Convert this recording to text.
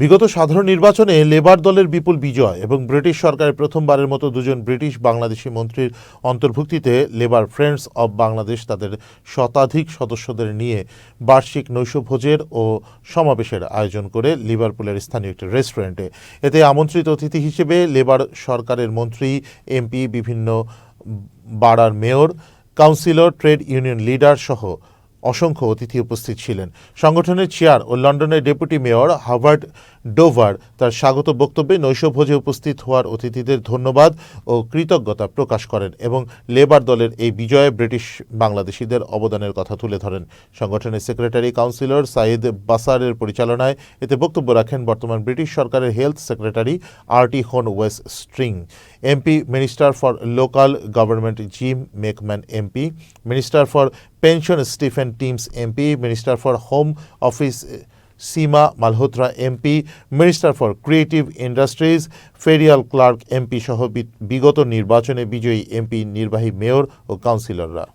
বিগত সাধারণ নির্বাচনে লেবার দলের বিপুল বিজয় এবং ব্রিটিশ সরকারের প্রথমবারের মতো দুজন ব্রিটিশ বাংলাদেশি মন্ত্রীর অন্তর্ভুক্তিতে লেবার ফ্রেন্ডস অব বাংলাদেশ তাদের শতাধিক সদস্যদের নিয়ে বার্ষিক নৈশভোজের ও সমাবেশের আয়োজন করে লিভারপুলের স্থানীয় একটি রেস্টুরেন্টে। এতে আমন্ত্রিত অতিথি হিসেবে লেবার সরকারের মন্ত্রী, এমপি, বিভিন্ন বাড়ার mayor, councillor, trade union leader সহ অসংখ্য অতিথি উপস্থিত ছিলেন। সংগঠনের চেয়ার ও লন্ডনের ডেপুটি মেয়র হাভার্ড ডোভার। তার স্বাগত বক্তব্যে নৈশভোজে উপস্থিত হওয়ার অতিথিদের ধন্যবাদ ও কৃতজ্ঞতা প্রকাশ করেন এবং লেবার দলের এই বিজয়ে ব্রিটিশ বাংলাদেশিদের অবদানের কথা তুলে ধরেন। সংগঠনের সেক্রেটারি কাউন্সিলর সাইদ বাসারের পরিচালনায় এতে বক্তব্য রাখেন বর্তমান ব্রিটিশ সরকারের হেলথ সেক্রেটারি আরটি হোন Wes Streeting. MP, minister for local government Jim McMahon MP, minister for pension Stephen Timms MP, minister for home office Seema Malhotra MP, minister for creative industries, Feryal Clark MP সহ বিগত নির্বাচনে বিজয়ী MP, নির্বাহী mayor ও কাউন্সিলররা।